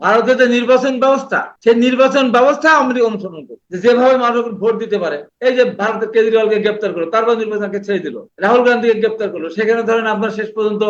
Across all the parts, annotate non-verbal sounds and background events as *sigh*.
ভারতের যে নির্বাচন ব্যবস্থা, সেই নির্বাচন ব্যবস্থা আমরা অনুসরণ করে যেভাবে মানুষ ভোট দিতে পারে, এই যে ভারতের কেজরিওয়ালকে গ্রেপ্তার করল, তারপর নির্বাচনকে ছেড়ে দিল, রাহুল গান্ধীকে গ্রেপ্তার করল, সেখানে ধরেন আপনার শেষ পর্যন্ত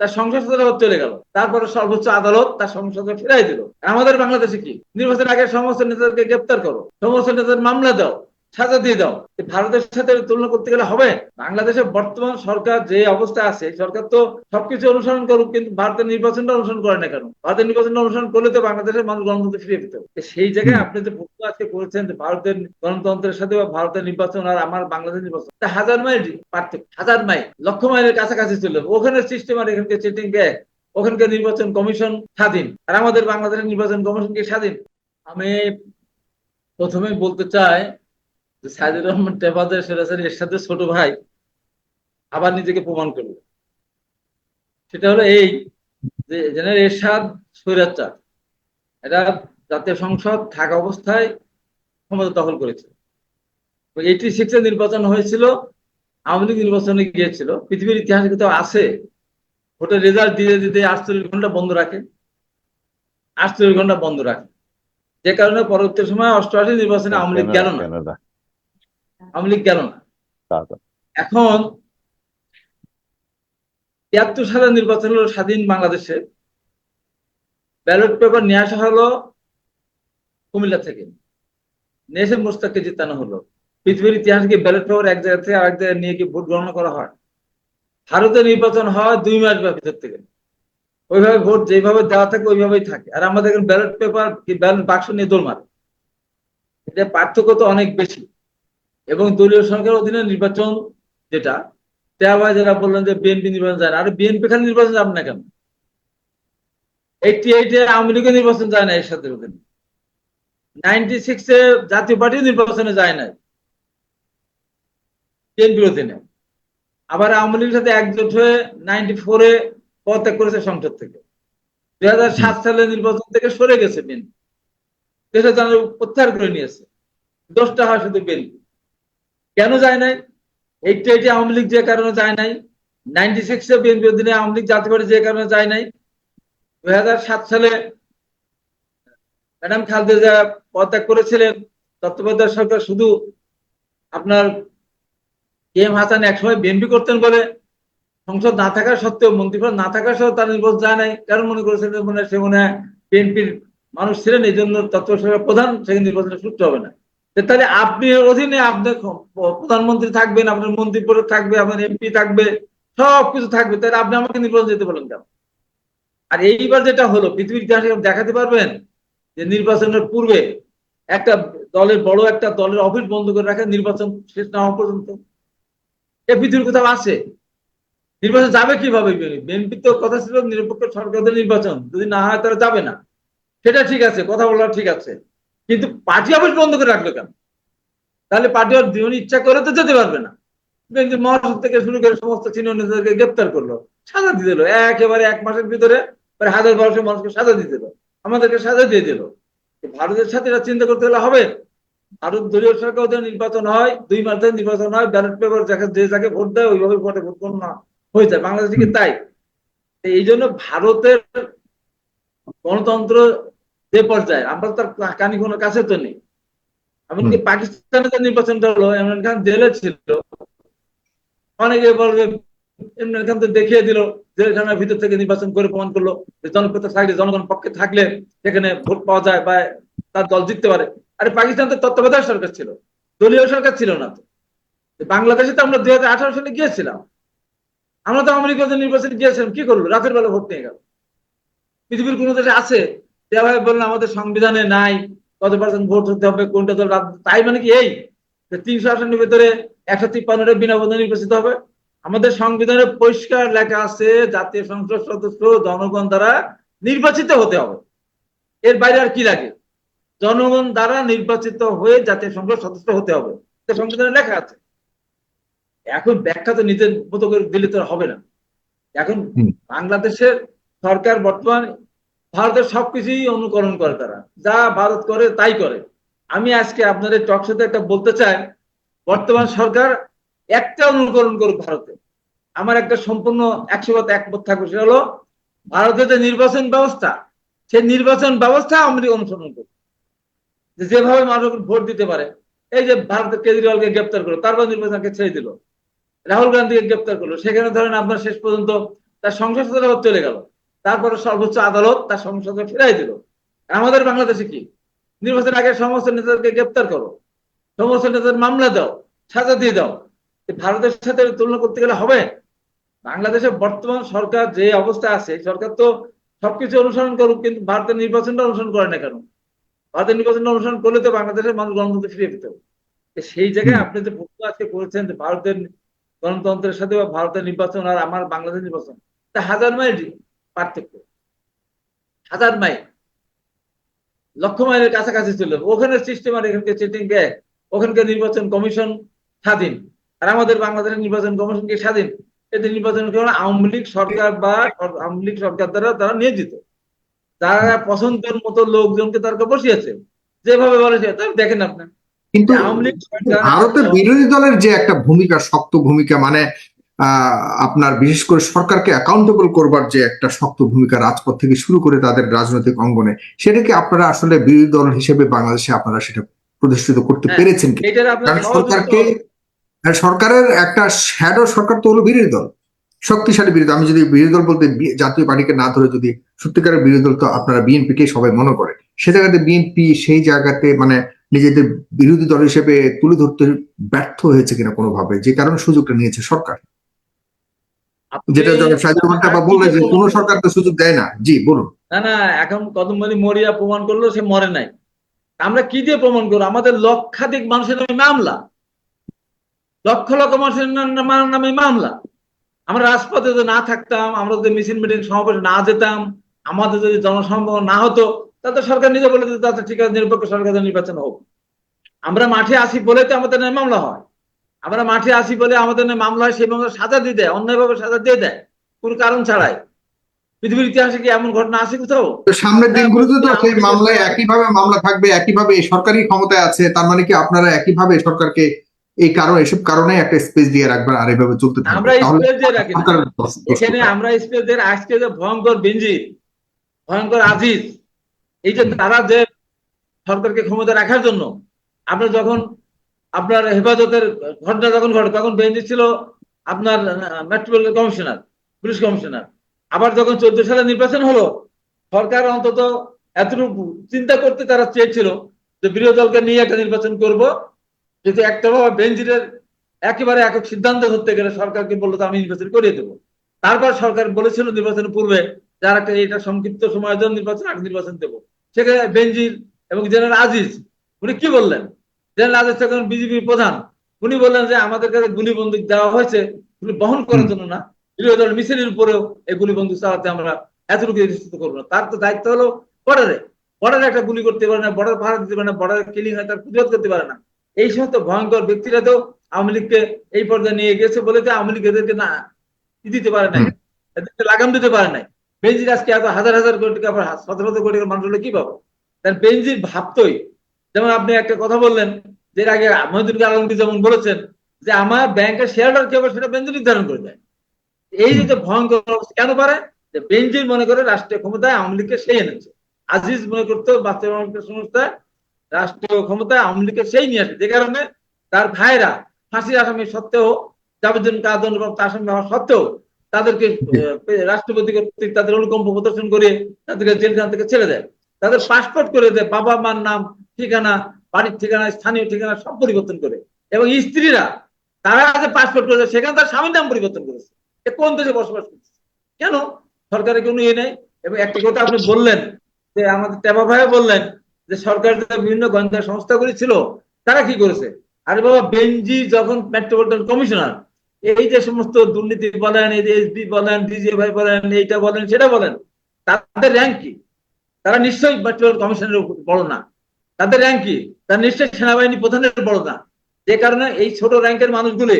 তার সংসদ চলে গেল। তারপরে সর্বোচ্চ আদালত তার সংসদ ফিরাই দিল। আমাদের বাংলাদেশে কি? নির্বাচন আগে সমস্ত নেতাদেরকে গ্রেপ্তার করো, সমস্ত নেতাদের মামলা দাও সাজা দিয়ে দাও। ভারতের সাথে তুলনা করতে গেলে হবে? বাংলাদেশের বর্তমান সরকার যে অবস্থা আছে সরকার তো সবকিছু অনুসরণ করুক, কিন্তু ভারতের নির্বাচনটা অনুসরণ করে না কেন? ভারতের নির্বাচনটা অনুসরণ করলে তো বাংলাদেশের মানুষ গণতন্ত্র ফিরে পেত সেই জায়গায় আপনি যে প্রশ্ন আজকে করেছেন যে ভারতের গণতন্ত্রের সাথে বা ভারতের নির্বাচন আর আমার বাংলাদেশের নির্বাচন হাজার মাইল পার্থক্য, হাজার মাইল, লক্ষ মাইলের কাছাকাছি ছিল ওখানে সিস্টেম আর এখানকে চিটিং ব্যাগ ওখানকার নির্বাচন কমিশন স্বাধীন, আর আমাদের বাংলাদেশের নির্বাচন কমিশন কি স্বাধীন? আমি প্রথমে বলতে চাই সাইদুর রহমান টেপাদের সরাসরি এর সাথে ছোট ভাই আবার নিজেকে প্রমাণ করল। সেটা হলো এই যে জেনারেল এরশাদ স্বৈরাচার, এটা জাতীয় সংসদ থাকা অবস্থায় ক্ষমতা দখল করেছে। এইটি সিক্সে নির্বাচন হয়েছিল, আওয়ামী লীগ নির্বাচনে গিয়েছিল। পৃথিবীর ইতিহাসে কোথাও আছে, ভোটের রেজাল্ট দিতে দিতে আটচল্লিশ ঘণ্টা বন্ধ রাখে, আটচল্লিশ ঘণ্টা বন্ধ রাখে। যে কারণে পরবর্তী সময় অষ্টআশি নির্বাচনে আওয়ামী লীগ গেল না। আওয়ামী গেল না। এখন তিয়াত্তর সালের নির্বাচন হলো স্বাধীন বাংলাদেশে। ব্যালট পেপার নিয়ে আসা হলো কুমিল্লা থেকে। নিয়ে এসে মোস্তাককে জিতানো হলো। পৃথিবীর ইতিহাসকে ব্যালট পেপার এক জায়গা থেকে আরেক জায়গায় নিয়ে কি ভোট গণনা করা হয়? ভারতে নির্বাচন হয় দুই মাস বা ভিতর থেকে। ওইভাবে ভোট যেভাবে দেওয়া থাকে ওইভাবেই থাকে। আর আমাদের ব্যালট পেপার ব্যালট বাক্স নিয়ে দোল মারে। এটা পার্থক্য তো অনেক বেশি। এবং দলীয় সরকারের অধীনে নির্বাচন যেটা তেবা যারা বললেন যে বিএনপি নির্বাচন যায় না, আর বিএনপি খালি নির্বাচন যাবে না কেন? এইটি এইটে আওয়ামী লীগের নির্বাচন যায় না এর সাথে অধীনে নাইনটি সিক্সে জাতীয় পার্টি নির্বাচনে যায় না। বিএনপির অধীনে। আবার আওয়ামী লীগের সাথে একজোট হয়ে নাইনটি ফোরে পদত্যাগ করেছে সংসদ থেকে। দুই হাজার সাত সালে নির্বাচন থেকে সরে গেছে বিএনপি। দেশের জন্য প্রত্যাহার করে নিয়েছে। দোষটা হয় শুধু বিএনপি। কেন যায় নাই? এইটা এইটি আওয়ামী লীগ যে কারণে যায় নাই। নাইনটি সিক্সে বিএনপি অধীনে আওয়ামী লীগ জাতীয় পার্টি যে কারণে যায় নাই। দুই হাজার সাত সালে ম্যাডাম খালেদা পদত্যাগ করেছিলেন। তত্ত্বাবধায়ক সরকার শুধু আপনার কে এম হাসান একসময় বিএনপি করতেন বলে সংসদ না থাকা সত্ত্বেও, মন্ত্রীপদ না থাকা সত্ত্বেও তার নির্বাচন যায় নাই। কারণ মনে করেছিলেন মনে হয় সে মনে হয় বিএনপির মানুষ ছিলেন, এই জন্য তত্ত্ব সরকার প্রধান, সেখানে নির্বাচনের সূত্র হবে না। তাহলে আপনি অধীনে আপনার প্রধানমন্ত্রী থাকবেন, আপনার মন্ত্রী পরিষদ থাকবে, আপনার এমপি থাকবে সব কিছু থাকবে। তাহলে আপনি আমাকে নির্বাচন যেতে বলেন কেন? আর এইবার যেটা হলো, পৃথিবীর ইতিহাসে দেখাতে পারবেন যে নির্বাচনের পূর্বে একটা দলের বড় একটা দলের অফিস বন্ধ করে রাখে, নির্বাচন শেষ না হওয়া পর্যন্ত। এ পৃথিবীর কোথাও আছে? নির্বাচন যাবে কীভাবে? বিএনপি তো কথা ছিল, নিরপেক্ষ সরকারের নির্বাচন। যদি না হয় তারা যাবে না। সেটা ঠিক আছে, কথা বলা ঠিক আছে। কিন্তু পার্টি অফিস বন্ধ করে রাখল কেন? তাহলে পার্টি অফিস জীবন ইচ্ছা করে তো যেতে পারবে না। কিন্তু মহাসড়ক থেকে শুরু করে সমস্ত সিনিয়র নেতাদেরকে গ্রেপ্তার করল, সাজা দিয়ে দিল। একেবারে এক মাসের ভিতরে প্রায় হাজার বারোশো মানুষকে সাজা দিয়ে দিল। আমাদেরকে সাজা দিয়ে দিল। ভারতের সাথে এটা চিন্তা করতে হলে হবে? ভারত দলীয় সরকার ওদের নির্বাচন হয়, দুই মাস ধরে নির্বাচন হয় ব্যালট পেপার যাকে যে যাকে ভোট দেয়, ওইভাবে ভোটে ভোট গণনা হয়ে যায়। বাংলাদেশে কি তাই? এই জন্য ভারতের গণতন্ত্র যে পর্যায়ে আমরা তার কানি কোনো কাছে তো নেই। এমনকি পাকিস্তানে যে নির্বাচনটা হলো ইমরান খান জেলে ছিল। অনেকে বলবে ইমরান খান তো দেখিয়ে দিল জেলখানার ভিতর থেকে নির্বাচন করে প্রমাণ করল যে জনপ্রিয়তা থাকলে জনগণ পক্ষে থাকলে সেখানে ভোট পাওয়া যায় বা তার দল জিততে পারে। আরে পাকিস্তান তো তত্ত্বাবধায়ক সরকার ছিল দলীয় সরকার ছিল না তো। বাংলাদেশে তো আমরা দুই হাজার আঠারো সালে গিয়েছিলাম। আমরা তো আমেরিকা নির্বাচনে গিয়েছিলাম কি করল? রাতের বেলা ভোট নিয়ে গেল। পৃথিবীর কোন দেশে আছে যেভাবে বললেন আমাদের সংবিধানে নাই কত পার্সেন্ট ভোট হতে হবে কোনটা দল তাই মানে কি এই? তিনশো আসনের ভিতরে একশো তিপ্পান্নটা বিনা ভোটে নির্বাচিত হবে। আমাদের সংবিধানে পরিষ্কার লেখা আছে জাতীয় সংসদ সদস্য জনগণ দ্বারা নির্বাচিত হতে হবে। এর বাইরে আর কি লাগে? জনগণ দ্বারা নির্বাচিত হয়ে জাতীয় সংসদ সদস্য হতে হবে। সংবিধানে লেখা আছে। এখন ব্যাখ্যা তো নিজের মতো করে দিলে তো হবে না। এখন বাংলাদেশের সরকার বর্তমান ভারতের সবকিছুই অনুকরণ করে তারা। যা ভারত করে, তাই করে। আমি আজকে আপনাদের টক সাথে একটা বলতে চাই। বর্তমান সরকার একটা অনুকরণ করুক ভারতে। আমার একটা সম্পূর্ণ একশো একমত থাকবে। সেটা হলো, ভারতের যে নির্বাচন ব্যবস্থা, সেই নির্বাচন ব্যবস্থা আওয়ামী অনুসরণ করবে যেভাবে মানুষ ভোট দিতে পারে, এই যে ভারতের কেজরিওয়ালকে গ্রেপ্তার করল তারপর নির্বাচনকে ছেড়ে দিল, রাহুল গান্ধীকে গ্রেপ্তার করল, সেখানে ধরেন আপনার শেষ পর্যন্ত তার সংসদ চলে গেল। তারপরে সর্বোচ্চ আদালত তার সংসদে ফিরাই দিল। আমাদের বাংলাদেশে কি? নির্বাচনের আগে সমস্ত নেতাদেরকে গ্রেপ্তার করো। সমস্ত নেতাদের মামলা দাও, সাজা দিয়ে দাও। ভারতের সাথে তুলনা করতে গেলে হবে? বাংলাদেশের বর্তমান সরকার যে অবস্থা আছে সরকার তো সবকিছু অনুসরণ করুক, কিন্তু ভারতের নির্বাচনটা অনুসরণ করে না কেন? ভারতের নির্বাচনটা অনুসরণ করলে তো বাংলাদেশের মানুষ গণতন্ত্র ফিরে পেত সেই জায়গায় আপনি যে প্রশ্ন আজকে করেছেন যে ভারতের গণতন্ত্রের সাথে বা ভারতের নির্বাচন আর আমার বাংলাদেশ নির্বাচন, তা হাজার মাইল পার্থক্য। হাজার মাইল লক্ষ মাইলের কাছাকাছি ছিল। ওখানে সিস্টেম আর এখানকার চিটিং ব্যাগ ওখানকার নির্বাচন কমিশন স্বাধীন। আর আমাদের বাংলাদেশের নির্বাচন কমিশন কি স্বাধীন? এদের নির্বাচন কারণ আওয়ামী লীগ সরকার বা আওয়ামী লীগ সরকার দ্বারা তারা নিয়োজিত। তারা পছন্দের মতো লোকজনকে তারা বসিয়েছে যেভাবে বলেছে তা দেখেন আপনি। কিন্তু আওয়ামী লীগ ভারতের বিরোধী দলের যে একটা ভূমিকা শক্ত ভূমিকা মানে আপনার বিশেষ করে সরকারকে অ্যাকাউন্টেবল করবার যে একটা শক্ত ভূমিকা রাজপথ থেকে শুরু করে তাদের রাজনৈতিক অঙ্গনে সেটাকে আপনারা আসলে বিরোধী দল হিসেবে বাংলাদেশে আপনারা সেটা প্রতিষ্ঠিত করতে হ্যাঁ, পেরেছেন কি? কারণ সরকারকে সরকারের একটা শ্যাডো সরকার তো হলো বিরোধী দল। শক্তিশালী বিরোধী আমি যদি বিরোধী দল বলতে জাতীয় পার্টিকে না ধরে যদি সত্যিকারের বিরোধী দল তো আপনারা বিএনপি কে সবাই মনে করে। সে জায়গাতে বিএনপি সেই জায়গাতে মানে নিজেদের বিরোধী দল হিসেবে তুলে ধরতে ব্যর্থ হয়েছে কিনা কোনোভাবে যে কারণে সুযোগটা নিয়েছে সরকার। যেটা জনাব বা বললে যে কোনো সরকার তো সুযোগ দেয় না। জি বলুন। না না এখন কদমবাড়ি মরিয়া প্রমাণ করল সে মরে নাই। আমরা কি দিয়ে প্রমাণ করব? আমাদের লক্ষাধিক মানুষের নামে মামলা। লক্ষ লক্ষ মানুষের নামে মামলা। আমরা রাজপথে যদি না থাকতাম আমরা যদি মিছিল মিটিং সমাবেশ না যেতাম আমাদের যদি জনসম্ভব না হতো তাহলে সরকার নিজে বলে দিত আচ্ছা ঠিক আছে নিরপেক্ষ সরকার নির্বাচন হোক। আমরা মাঠে আসি বলে তো আমাদের নামে মামলা হয়। আমরা মাঠে আসি বলে আমাদের মামলা হয় সেই মামলা সাজা দিয়ে দেয় অন্যায়ভাবে সাজা দিয়ে দেয়। কোনো কারণ ছাড়াই। পৃথিবীর ইতিহাসে কি এমন ঘটনা আছে কোথাও? সামনের দিনগুলোতে তো সেই মামলায় একইভাবে মামলা থাকবে একইভাবে সরকারি ক্ষমতায় আছে তার মানে কি আপনারা একইভাবে সরকারকে এই কারণ এসব কারণে একটা স্পেস দিয়ে রাখবেন আর এইভাবে চলতে থাকবে। আমরা স্পেস দিয়ে রাখি এখানে? আমরা স্পেসদের আজকে যে ভয়ঙ্কর বেঞ্জি ভয়ঙ্কর আজিজ এই যে তারা যে সরকারকে ক্ষমতা রাখার জন্য আপনার যখন আপনার হেফাজতের ঘটনা যখন ঘটে, তখন বেঞ্জি ছিল আপনার মেট্রোপলিটন কমিশনার, পুলিশ কমিশনার। আবার যখন চোদ্দ সালে নির্বাচন হলো, সরকার অন্তত এতটুকু চিন্তা করতে তারা চেয়েছিল যে বিরোধী দলকে নিয়ে একটা নির্বাচন করব। যদি একটা বেঞ্জিরের একেবারে একক সিদ্ধান্ত ধরতে গেলে সরকারকে বলল আমি নির্বাচন করিয়ে দেবো। তারপর সরকার বলেছিল নির্বাচনের পূর্বে যার একটা এটা সংক্ষিপ্ত সময়ের জন্য নির্বাচন, আগে নির্বাচন দেবো। সেখানে বেনজির এবং জেনারেল আজিজ, উনি কি বললেন? জেনারেল আজিজ তখন বিজেপি প্রধান। উনি বললেন যে আমাদের কাছে গুলি বন্দুক দেওয়া হয়েছে বহন করার জন্য না। বিরোধী দল মিছিলের উপরেও এই গুলি বন্দুক চালাতে আমরা এতটুকু নিশ্চিত করব না। তার তো দায়িত্ব হলো বর্ডারে। বর্ডারে একটা গুলি করতে পারে না বর্ডার পাহারা দিতে পারে না বর্ডারে কিলিং হয় তার প্রতিরোধ করতে পারে না। এই সমস্ত ভয়ঙ্কর ব্যক্তিরা তো আওয়ামী লীগকে এই পর্যায়ে নিয়ে গেছে বলে যে আওয়ামী লীগ এদেরকে না দিতে পারে নাই। এদেরকে লাগাম দিতে পারে নাই। বেঞ্জির আজকে এত হাজার হাজার কোটি টাকা শত শত কোটি টাকা মানুষ হলে কি পাবো? তার বেঞ্জির ভাবতই। যেমন আপনি একটা কথা বললেন এর আগে মহিদুল আলমগীর যেমন বলেছেন যে আমার ব্যাংকের শেয়ারটার কি হবে সেটা বেঞ্জির নির্ধারণ করে দেয়। এই যে ভয়ঙ্কর অবস্থা কেন পারে যে বেঞ্জির মনে করে রাষ্ট্রীয় ক্ষমতায় আওয়ামী লীগকে সেই এনেছে। আজিজ মনে করতো বাস্তবায়ন সংস্থায় রাষ্ট্রীয় ক্ষমতায় আওয়ামী লীগকে সেই নিয়ে আসে। যে কারণে তার ভাইরা ফাঁসির আসামি সত্ত্বেও যাবজ্জীবন কারাদণ্ডপ্রাপ্ত আসামি হওয়া সত্ত্বেও তাদেরকে রাষ্ট্রপতি কর্তৃক তাদের অনুকম্প প্রদর্শন করে তাদেরকে জেলখান থেকে ছেড়ে দেয়। তাদের পাসপোর্ট করে দেয়। বাবা মার নাম ঠিকানা বাড়ির ঠিকানা, স্থানীয় ঠিকানা সব পরিবর্তন করে। এবং স্ত্রীরা, তারা যে পাসপোর্ট করেছে, সেখানে তার স্বামীর নাম পরিবর্তন করেছে। কোন দেশে বসবাস করছে? কেন? সরকারের কোনো ইয়ে নেই। এবং একটা কথা আপনি বললেন, যে আমাদের টেবা ভাইয়া বললেন, যে সরকার বিভিন্ন গোয়েন্দা সংস্থাগুলি ছিল তারা কি করেছে? আরে বাবা বেঞ্জি যখন মেট্রোপলিটন কমিশনার, এই যে সমস্ত দুর্নীতি বলেন, এই যে এসবি বলেন ডিজিএফআই বলেন, এইটা বলেন, সেটা বলেন, তাদের র্যাঙ্ক কি? তারা নিশ্চয়ই মেট্রোপলিটন কমিশনের বড় না। তাদের র্যাঙ্ক কি? তারা নিশ্চয়ই সেনাবাহিনী প্রধানের বড় না যে কারণে এই ছোট র্যাঙ্কের মানুষগুলি,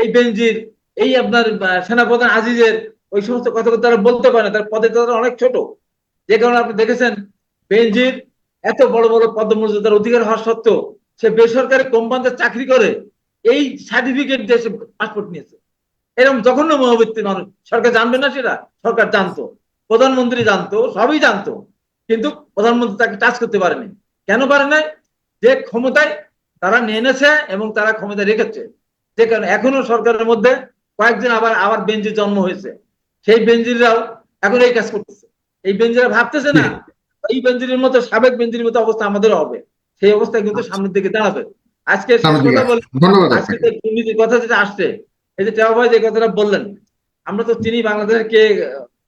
এই বেঞ্জির এই আপনার সেনাপ্রধান আজিজের, ওই সমস্ত কথা তারা বলতে পারে না। তার পদে তারা অনেক ছোট। যে কারণে আপনি দেখেছেন বেঞ্জির এত বড় বড় পদমর্যাদার অধিকার হওয়া সত্ত্বেও সে বেসরকারি কোম্পানিতে চাকরি করে, এই সার্টিফিকেট দিয়ে সে পাসপোর্ট নিয়েছে। এরকম জঘন্য মনোবৃত্তি মানুষ সরকার জানবে না সেটা? সরকার জানতো। প্রধানমন্ত্রী জানতো, সবই জানতো। কিন্তু প্রধানমন্ত্রী তাকে টাচ করতে পারেনি। কেন পারে নাই? যে ক্ষমতায় তারা নিয়ে এনেছে এবং তারা ক্ষমতা রেখেছে। যে কারণে এখনও সরকারের মধ্যে কয়েকদিন আবার আবার বেঞ্জি জন্ম হয়েছে। সেই বেঞ্জিরাও এখন এই কাজ করতেছে। এই বেঞ্জিরা ভাবতেছে না এই বেঞ্জির মতো সাবেক বেঞ্জির মতো অবস্থা আমাদের হবে। সেই অবস্থা কিন্তু সামনের দিকে দাঁড়াবে। আজকে আজকে দুর্নীতির কথা যেটা আসছে এই যে টেওয়া ভাই যে কথাটা বললেন আমরা তো চিনি বাংলাদেশের কে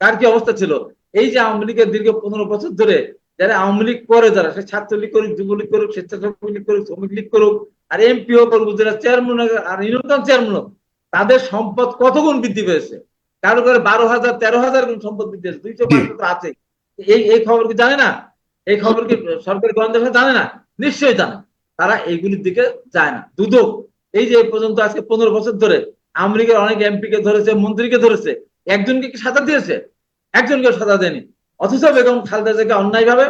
কার কি অবস্থা ছিল। এই যে আওয়ামী লীগের দীর্ঘ পনেরো বছর ধরে যারা আওয়ামী লীগ করে যারা সে ছাত্রলীগ করুক যুবলীগ করুক স্বেচ্ছাসেবক লীগ করুক শ্রমিক লীগ করুক আর এমপিও করুক যারা চেয়ারম্যান আর ইউনিয়ন চেয়ারম্যান হোক, তাদের সম্পদ কত গুণ বৃদ্ধি পেয়েছে? কারও কারও বারো হাজার তেরো হাজার গুণ সম্পদ বৃদ্ধি পেয়েছে। দুইশো পাঁচশো আছে এই এই খবর কি জানে না? এই খবর কি সরকারি গোয়েন্দা জানে না? নিশ্চয়ই জানে। তারা এইগুলির দিকে যায় না। দুদক এই যে এই পর্যন্ত আজকে পনেরো বছর ধরে আওয়ামী লীগের অনেক এমপি কে ধরেছে মন্ত্রীকে ধরেছে একজনকে কি সাজা দিয়েছে? একজনকে সাজা দেয়নি। অথচ বেগম খালেদা জিয়াকে অন্যায় ভাবে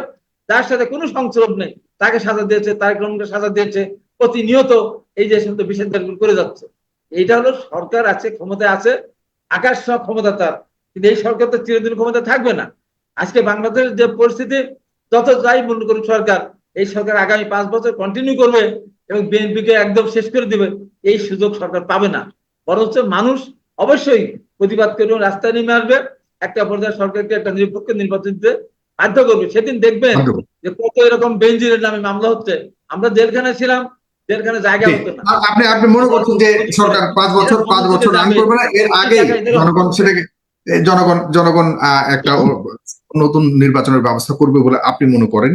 যার সাথে কোনো সংস্রব নেই। তাকে সাজা দিয়েছে, তার গ্রহণকে সাজা দিয়েছে, প্রতিনিয়ত এই যে সমস্ত বিষেধারগুলো করে যাচ্ছে। এইটা হলো সরকার আছে, ক্ষমতায় আছে, আকাশ সব ক্ষমতা তার। কিন্তু এই সরকার তো চিরদিন ক্ষমতা থাকবে না। আজকে বাংলাদেশের যে পরিস্থিতি, যত যাই মনে করুন সরকার, এই সরকার আগামী পাঁচ বছর কন্টিনিউ করবে এবং বিএনপি কে একদম শেষ করে দিবে, এই সুযোগ সরকার পাবে না। বরঞ্চ মানুষ অবশ্যই প্রতিবাদ করে রাস্তায় নেমে আসবে। একটা পর্যায়ে সরকারকে একটা নিরপেক্ষ নির্বাচন দিতে বাধ্য করবে। সেদিন দেখবেন যে কত এরকম বেঞ্জিরের নামে মামলা হচ্ছে। আমরা জেলখানে ছিলাম জেলখানে জায়গা হতো না। আপনি আপনি মনে করছেন যে সরকার পাঁচ বছর পাঁচ বছর রান করবে না? এর আগে জনগণ সেটাকে জনগণ জনগণ আহ, একটা *laughs* নতুন নির্বাচনের ব্যবস্থা করবে বলে আপনি মনে করেন?